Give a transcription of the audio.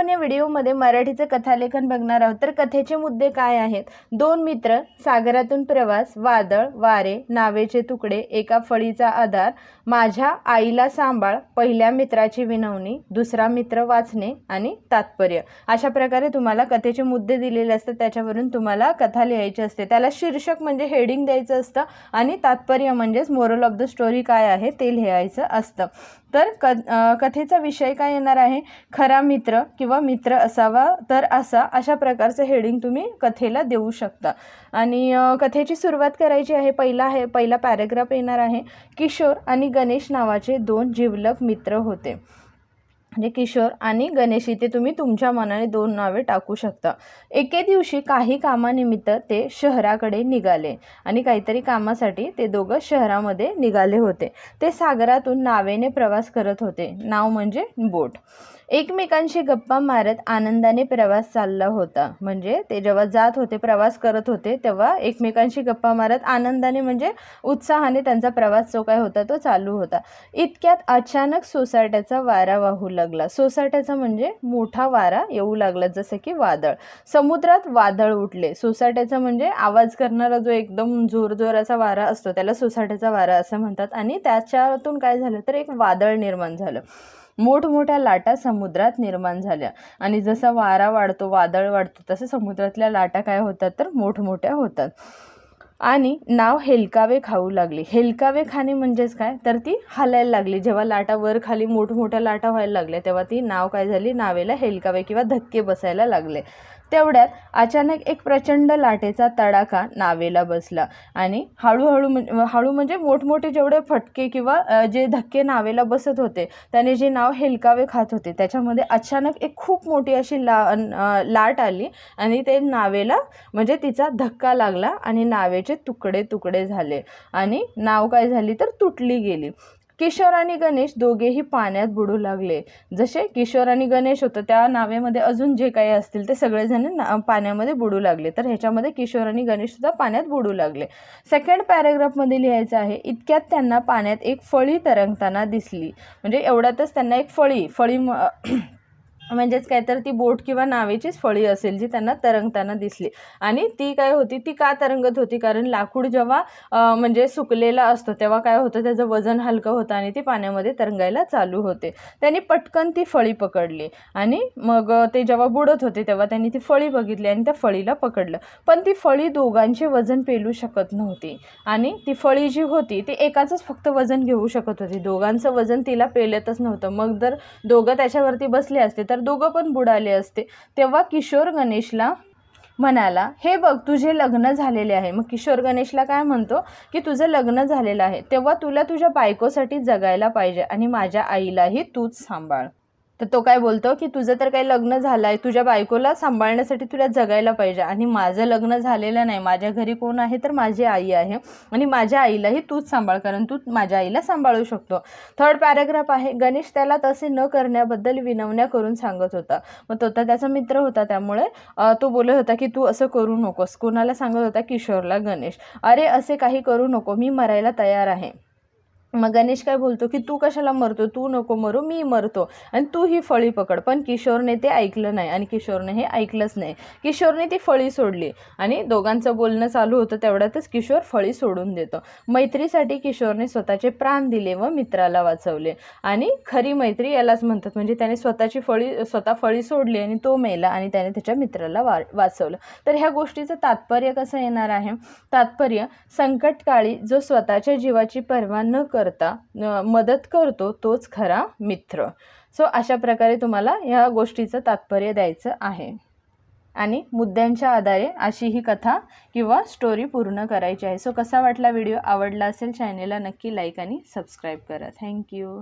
आपण या व्हिडिओमध्ये मराठीचं कथालेखन बघणार आहोत. तर कथेचे मुद्दे काय आहेत? दोन मित्र सागरातून प्रवास वादळ वारे नावेचे तुकडे एका फळीचा आधार माझ्या आईला सांभाळ पहिल्या मित्राची विनवणी दुसरा मित्र वाचणे आणि तात्पर्य. अशा प्रकारे तुम्हाला कथेचे मुद्दे दिलेले असतात त्याच्यावरून तुम्हाला कथा लिहायची असते. त्याला शीर्षक म्हणजे हेडिंग द्यायचं असतं आणि तात्पर्य म्हणजेच मोरल ऑफ द स्टोरी काय आहे ते लिहायचं असतं. तर क कथेचा विषय काय येणार आहे? खरा मित्र किंवा मित्र असावा तर असा अशा प्रकारचं हेडिंग तुम्ही कथेला देऊ शकता. आणि कथेची सुरुवात करायची आहे पहिला आहे पहिला पॅरेग्राफ येणार आहे. किशोर आणि गणेश नावाचे दोन जिवलक मित्र होते. म्हणजे किशोर आणि गणेश इथे तुम्ही तुमच्या मनाने दोन नावे टाकू शकता. एके दिवशी काही कामानिमित्त ते शहराकडे निघाले आणि काहीतरी कामासाठी ते दोघं शहरामध्ये निघाले होते. ते सागरातून नावेने प्रवास करत होते. नाव म्हणजे बोट. एकमेकांशी गप्पा मारत आनंदाने प्रवास चालला होता. म्हणजे ते जेव्हा जात होते प्रवास करत होते तेव्हा एकमेकांशी गप्पा मारत आनंदाने म्हणजे उत्साहाने त्यांचा प्रवास जो काय होता तो चालू होता. इतक्यात अचानक सोसाट्याचा वारा वाहू लागला. सोसाट्याचा म्हणजे मोठा वारा येऊ लागला जसं की वादळ. समुद्रात वादळ उठले. सोसाट्याचा म्हणजे आवाज करणारा जो एकदम जोरजोराचा वारा असतो त्याला सोसाट्याचा वारा असं म्हणतात. आणि त्याच्यातून काय झालं तर एक वादळ निर्माण झालं. मोठमोठ्या लाटा समुद्रात निर्माण झाल्या. आणि जसा वारा वाढतो वादळ वाढतो तसं समुद्रातल्या लाटा काय होतात तर मोठमोठ्या होतात. आणि नाव हेलकावे खाऊ लागली. हेलकावे खाणे म्हणजेच काय? तर ती हलायला लागली. जेव्हा लाटा वर खाली मोठमोठ्या लाटा व्हायला लागल्या तेव्हा ती नाव काय झाली? नावेला हेलकावे किंवा धक्के बसायला लागले. तेवढ्यात अचानक एक प्रचंड लाटेचा तडाखा नावेला बसला. आणि हळूहळू म्हण हळू म्हणजे मोठमोठे जेवढे फटके किंवा जे धक्के नावेला बसत होते त्याने जे नाव हेलकावे खात होते त्याच्यामध्ये अचानक एक खूप मोठी अशी ला लाट आली आणि ते नावेला म्हणजे तिचा धक्का लागला आणि नावेचे तुकडे तुकडे झाले. आणि नाव काय झाली तर तुटली गेली. किशोर आणि गणेश दोघेही पाण्यात बुडू लागले. जसे किशोर आणि गणेश होतं त्या नावेमध्ये अजून जे काही असतील ते सगळेजण ना पाण्यामध्ये बुडू लागले. तर ह्याच्यामध्ये किशोर आणि गणेश सुद्धा पाण्यात बुडू लागले. सेकंड पॅरेग्राफमध्ये लिहायचं आहे इतक्यात त्यांना पाण्यात एक फळी तरंगताना दिसली. म्हणजे एवढ्यातच त्यांना एक फळी फळी म- म्हणजेच काय तर ती बोट किंवा नावेचीच फळी असेल जी त्यांना तरंगताना दिसली. आणि ती काय होती? ती का तरंगत होती? कारण लाकूड जेव्हा म्हणजे सुकलेला असतो तेव्हा काय होतं? त्याचं वजन हलकं होतं आणि ती पाण्यामध्ये तरंगायला चालू होते. त्यांनी पटकन ती फळी पकडली. आणि मग ते जेव्हा बुडत होते तेव्हा त्यांनी ती फळी बघितली आणि त्या फळीला पकडलं. पण ती फळी दोघांचे वजन पेलू शकत नव्हती. आणि ती फळी जी होती ती एकाचंच फक्त वजन घेऊ शकत होती. दोघांचं वजन तिला पेलतच नव्हतं. मग जर दोघं त्याच्यावरती बसले असते तर दोघं पण बुडाले असते. तेव्हा किशोर गणेशला म्हणाला हे बघ तुझे लग्न झालेले आहे. मग किशोर गणेशला काय म्हणतो? की तुझं लग्न झालेलं आहे. तेव्हा तुला तुझ्या बायकोसाठी जगायला पाहिजे आणि माझ्या आईलाही तूच सांभाळ. तर तो काय बोलतो की तुझं तर काही लग्न झालं आहे तुझ्या बायकोला सांभाळण्यासाठी तुला जगायला पाहिजे. आणि माझं लग्न झालेलं नाही माझ्या घरी कोण आहे तर माझी आई आहे. आणि माझ्या आईलाही तूच सांभाळ कारण तू माझ्या आईला सांभाळू शकतो. थर्ड पॅराग्राफ आहे गणेश त्याला तसे न करण्याबद्दल विनवण्या करून सांगत होता. मग तो तर त्याचा मित्र होता त्यामुळे तो बोलत होता की तू असं करू नकोस. कोणाला सांगत होता? किशोरला गणेश. अरे असे काही करू नको मी मरायला तयार आहे. मग गणेश काय बोलतो की तू कशाला मरतो? तू नको मरू मी मरतो. आणि तू ही फळी पकड. पण किशोरने ते ऐकलं नाही आणि किशोरने हे ऐकलंच नाही. किशोरने ती फळी सोडली आणि दोघांचं बोलणं चालू होतं तेवढ्यातच किशोर फळी सोडून देतो. मैत्रीसाठी किशोरने स्वतःचे प्राण दिले व मित्राला वाचवले. आणि खरी मैत्री यालाच म्हणतात. म्हणजे त्याने स्वतःची फळी स्वतः फळी सोडली आणि तो मेला आणि त्याने त्याच्या मित्राला वा वाचवलं. तर ह्या गोष्टीचं तात्पर्य कसं येणार आहे? तात्पर्य संकटकाळी जो स्वतःच्या जीवाची पर्वा न कर करता मदत करतो तोच खरा मित्र. सो अशा प्रकारे तुम्हाला ह्या गोष्टीचं तात्पर्य द्यायचं आहे. आणि मुद्द्यांच्या आधारे अशी ही कथा किंवा स्टोरी पूर्ण करायची आहे. सो कसा वाटला व्हिडिओ आवडला असेल चॅनेलला नक्की लाईक आणि सबस्क्राईब करा. थँक्यू